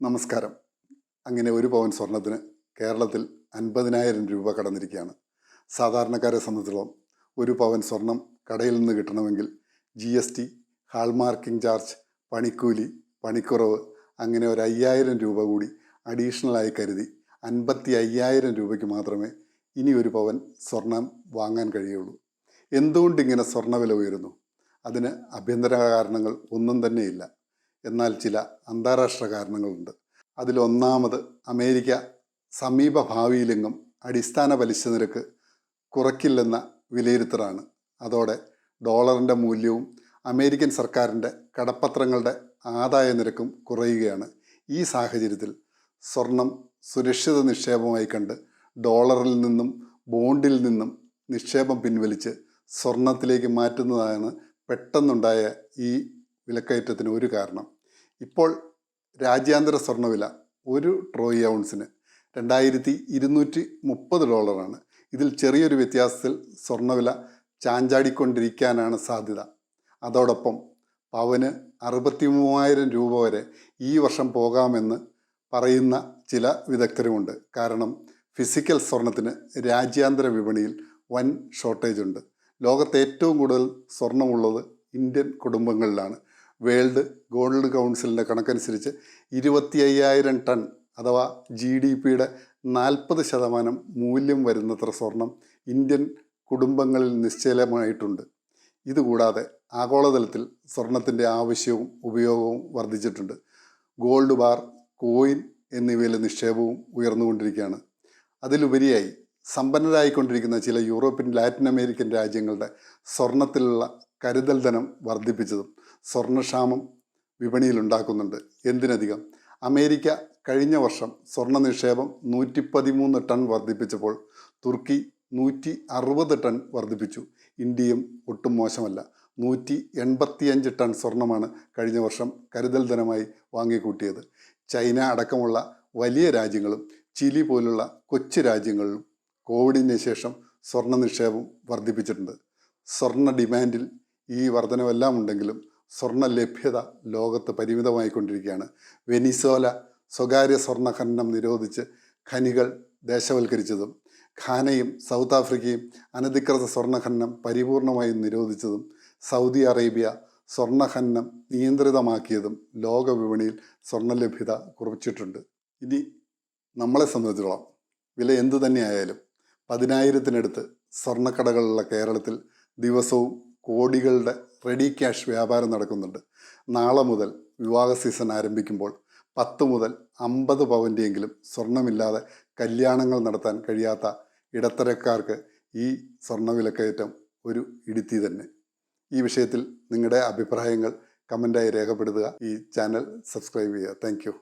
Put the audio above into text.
നമസ്കാരം. അങ്ങനെ ഒരു പവൻ സ്വർണത്തിന് കേരളത്തിൽ അൻപതിനായിരം രൂപ കടന്നിരിക്കുകയാണ്. സാധാരണക്കാരെ സംബന്ധിച്ചിടത്തോളം ഒരു പവൻ സ്വർണം കടയിൽ നിന്ന് കിട്ടണമെങ്കിൽ G S T hallmarking charge പണിക്കൂലി പണിക്കുറവ് അങ്ങനെ ഒരു അയ്യായിരം രൂപ കൂടി അഡീഷണലായി കരുതി അൻപത്തി അയ്യായിരം രൂപയ്ക്ക് മാത്രമേ ഇനി ഒരു പവൻ സ്വർണം വാങ്ങാൻ കഴിയുള്ളൂ. എന്തുകൊണ്ട് ഇങ്ങനെ സ്വർണവില ഉയരുന്നു? അതിന് ആഭ്യന്തര കാരണങ്ങൾ ഒന്നും തന്നെയില്ല. എന്നാൽ ചില അന്താരാഷ്ട്ര കാരണങ്ങളുണ്ട്. അതിലൊന്നാമത് അമേരിക്ക സമീപ ഭാവിയിലെങ്ങും അടിസ്ഥാന പലിശ നിരക്ക് കുറയ്ക്കില്ലെന്ന വിലയിരുത്തലാണ്. അതോടെ ഡോളറിന്റെ മൂല്യവും അമേരിക്കൻ സർക്കാരിന്റെ കടപ്പത്രങ്ങളുടെ ആദായ നിരക്കും കുറയുകയാണ്. ഈ സാഹചര്യത്തിൽ സ്വർണം സുരക്ഷിത നിക്ഷേപമായി കണ്ട് ഡോളറിൽ നിന്നും ബോണ്ടിൽ നിന്നും നിക്ഷേപം പിൻവലിച്ച് സ്വർണത്തിലേക്ക് മാറ്റുന്നതാണ് പെട്ടെന്നുണ്ടായ ഈ വിലക്കയറ്റത്തിന് ഒരു കാരണം. ഇപ്പോൾ രാജ്യാന്തര സ്വർണവില ഒരു ട്രോയി ഔൺസിന് രണ്ടായിരത്തി ഇരുന്നൂറ്റി മുപ്പത് ഡോളറാണ്. ഇതിൽ ചെറിയൊരു വ്യത്യാസത്തിൽ സ്വർണവില ചാഞ്ചാടിക്കൊണ്ടിരിക്കാനാണ് സാധ്യത. അതോടൊപ്പം പവന് അറുപത്തി മൂവായിരം രൂപ വരെ ഈ വർഷം പോകാമെന്ന് പറയുന്ന ചില വിദഗ്ധരുമുണ്ട്. കാരണം ഫിസിക്കൽ സ്വർണത്തിന് രാജ്യാന്തര വിപണിയിൽ വൻ ഷോർട്ടേജ് ഉണ്ട്. ലോകത്ത് ഏറ്റവും കൂടുതൽ സ്വർണമുള്ളത് ഇന്ത്യൻ കുടുംബങ്ങളിലാണ്. വേൾഡ് ഗോൾഡ് കൗൺസിലിന്റെ കണക്കനുസരിച്ച് ഇരുപത്തി അയ്യായിരം ടൺ അഥവാ ജി ഡി പിയുടെ നാൽപ്പത് ശതമാനം മൂല്യം വരുന്നത്ര സ്വർണം ഇന്ത്യൻ കുടുംബങ്ങളിൽ നിശ്ചലമായിട്ടുണ്ട്. ഇതുകൂടാതെ ആഗോളതലത്തിൽ സ്വർണത്തിന്റെ ആവശ്യവും ഉപയോഗവും വർദ്ധിച്ചിട്ടുണ്ട്. ഗോൾഡ് ബാർ കോയിൻ എന്നിവയിലെ നിക്ഷേപവും ഉയർന്നുകൊണ്ടിരിക്കുകയാണ്. അതിലുപരിയായി സമ്പന്നരായിക്കൊണ്ടിരിക്കുന്ന ചില യൂറോപ്യൻ ലാറ്റിൻ അമേരിക്കൻ രാജ്യങ്ങളുടെ സ്വർണത്തിലുള്ള കരുതൽ ധനം വർദ്ധിപ്പിച്ചതും സ്വർണക്ഷാമം വിപണിയിൽ ഉണ്ടാക്കുന്നുണ്ട് എന്തിനധികം? അമേരിക്ക കഴിഞ്ഞ വർഷം സ്വർണ നിക്ഷേപം നൂറ്റി പതിമൂന്ന് ടൺ വർദ്ധിപ്പിച്ചപ്പോൾ തുർക്കി നൂറ്റി അറുപത് ടൺ വർദ്ധിപ്പിച്ചു. ഇന്ത്യയും ഒട്ടും മോശമല്ല. നൂറ്റി എൺപത്തിയഞ്ച് ടൺ സ്വർണമാണ് കഴിഞ്ഞ വർഷം കരുതൽ ധനമായി വാങ്ങിക്കൂട്ടിയത്. ചൈന അടക്കമുള്ള വലിയ രാജ്യങ്ങളും ചിലി പോലുള്ള കൊച്ചു രാജ്യങ്ങളിലും കോവിഡിന് ശേഷം സ്വർണ നിക്ഷേപം വർദ്ധിപ്പിച്ചിട്ടുണ്ട്. സ്വർണ ഡിമാൻഡിൽ ഈ വർധനവെല്ലാം ഉണ്ടെങ്കിലും സ്വർണ ലഭ്യത ലോകത്ത് പരിമിതമായിക്കൊണ്ടിരിക്കുകയാണ്. വെനിസോല സ്വകാര്യ സ്വർണ ഖനനം നിരോധിച്ച് ഖനികൾ ദേശവൽക്കരിച്ചതും ഖാനയും സൗത്ത് ആഫ്രിക്കയും അനധികൃത സ്വർണ ഖനനം പരിപൂർണമായും നിരോധിച്ചതും സൗദി അറേബ്യ സ്വർണ ഖനനം നിയന്ത്രിതമാക്കിയതും ലോക വിപണിയിൽ സ്വർണ ലഭ്യത കുറച്ചിട്ടുണ്ട്. ഇനി നമ്മളെ സംബന്ധിച്ചിടത്തോളം വില എന്തു തന്നെയായാലും പതിനായിരത്തിനടുത്ത് സ്വർണക്കടകളുള്ള കേരളത്തിൽ ദിവസവും കോടികളുടെ റെഡി ക്യാഷ് വ്യാപാരം നടക്കുന്നുണ്ട്. നാളെ മുതൽ വിവാഹ സീസൺ ആരംഭിക്കുമ്പോൾ പത്ത് മുതൽ അമ്പത് പവന്റെയെങ്കിലും സ്വർണമില്ലാതെ കല്യാണങ്ങൾ നടത്താൻ കഴിയാത്ത ഇടത്തരക്കാർക്ക് ഈ സ്വർണവിലക്കയറ്റം ഒരു ഇടുത്തി തന്നെ. ഈ വിഷയത്തിൽ നിങ്ങളുടെ അഭിപ്രായങ്ങൾ കമന്റായി രേഖപ്പെടുത്തുക. ഈ ചാനൽ സബ്സ്ക്രൈബ് ചെയ്യുക. താങ്ക്